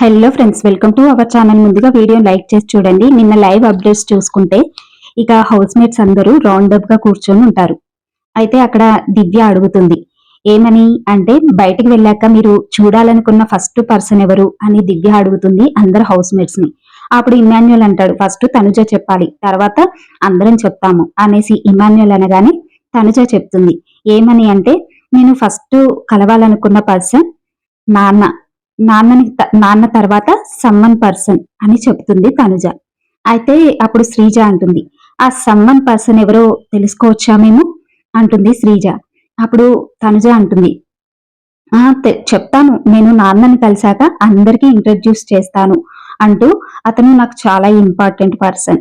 Hello friends welcome to our channel ముందుగా video like చేసి చూడండి. నిన్న లైవ్ అప్డేట్స్ చూసుకుంటే ఇక హౌస్ మేట్స్ అందరూ రౌండ్ అప్గా కూర్చొని ఉంటారు. అయితే అక్కడ దివ్య అడుగుతుంది ఏమని? అంటే బయటికి వెళ్ళాక మీరు చూడాలనుకున్న ఫస్ట్ పర్సన్ ఎవరు? అని దివ్య అడుగుతుంది అందరు హౌస్ మేట్స్ని. అప్పుడు ఇమాన్యుయల్ అంటాడు ఫస్ట్ తనుజ చెప్పాలి తర్వాత అందరం చెప్తాము అనేసి ఇమాన్యుయల్ అనగానే తనుజ చెప్తుంది ఏమని? అంటే నేను ఫస్ట్ కలవాలనుకున్న పర్సన్ నాన్న నాన్నని నాన్న తర్వాత సమ్మన్ పర్సన్ అని చెప్తుంది తనుజ. అయితే అప్పుడు శ్రీజ అంటుంది ఆ సమ్మన్ పర్సన్ ఎవరో తెలుసుకోవచ్చా మేము? అంటుంది శ్రీజ. అప్పుడు తనుజ అంటుంది "ఆ, చెప్తాను నేను నాన్నని కలిసాక అందరికీ ఇంట్రడ్యూస్ చేస్తాను అంటూ అతను నాకు చాలా ఇంపార్టెంట్ పర్సన్.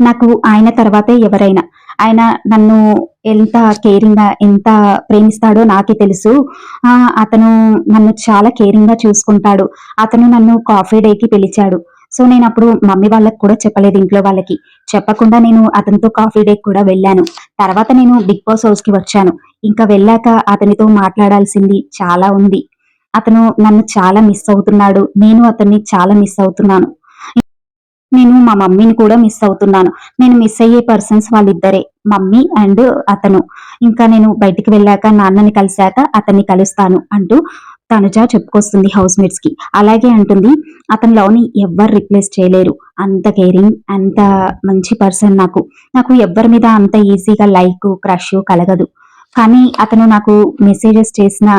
నాకు ఆయన తర్వాతే ఎవరైనా ఆయన నన్ను ఎంత కేరింగ్గా ఎంత ప్రేమిస్తాడో నాకే తెలుసు. ఆ అతను నన్ను చాలా కేరింగ్గా చూసుకుంటాడు. అతను నన్ను కాఫీ డేకి పిలిచాడు. సో నేను అప్పుడు మమ్మీ వాళ్ళకి కూడా చెప్పలేదు ఇంట్లో వాళ్ళకి. చెప్పకుండా నేను అతనితో కాఫీ డేకి కూడా వెళ్ళాను. తర్వాత నేను బిగ్ బాస్ హౌస్కి వచ్చాను. ఇంకా వెళ్ళాక అతనితో మాట్లాడాల్సింది చాలా ఉంది. అతను నన్ను చాలా మిస్ అవుతున్నాడు. నేను అతన్ని చాలా మిస్ అవుతున్నాను. నేను మా మమ్మీని కూడా మిస్ అవుతున్నాను. నేను మిస్ అయ్యే పర్సన్స్ వాళ్ళిద్దరే మమ్మీ అండ్ అతను. ఇంకా నేను బయటికి వెళ్ళాక నాన్నని కలిశాక అతన్ని కలుస్తాను అంటూ తనుజ చెప్పుకొస్తుంది హౌస్ మేట్స్కి. అలాగే అంటుంది అతని లవ్ని ఎవ్వరు రిప్లేస్ చేయలేరు. అంత కేరింగ్ అంత మంచి పర్సన్ నాకు. నాకు ఎవ్వరి మీద అంత ఈజీగా లైక్ క్రష్ కలగదు. కానీ అతను నాకు మెసేజెస్ చేసిన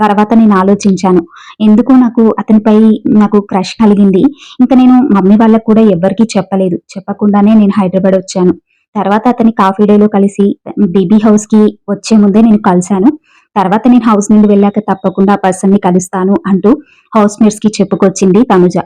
తర్వాత నేను ఆలోచించాను. ఎందుకు నాకు అతనిపై నాకు క్రష్ కలిగింది. ఇంకా నేను మమ్మీ వాళ్ళకు కూడా ఎవ్వరికీ చెప్పలేదు. చెప్పకుండానే నేను హైదరాబాద్ వచ్చాను. తర్వాత అతని కాఫీ డేలో కలిసి బీబీ హౌస్కి వచ్చే ముందే నేను కలిశాను. తర్వాత నేను హౌస్ నుండి వెళ్ళాక తప్పకుండా ఆ పర్సన్ని కలుస్తాను అంటూ హౌస్ మేట్స్కి చెప్పుకొచ్చింది తనుజ.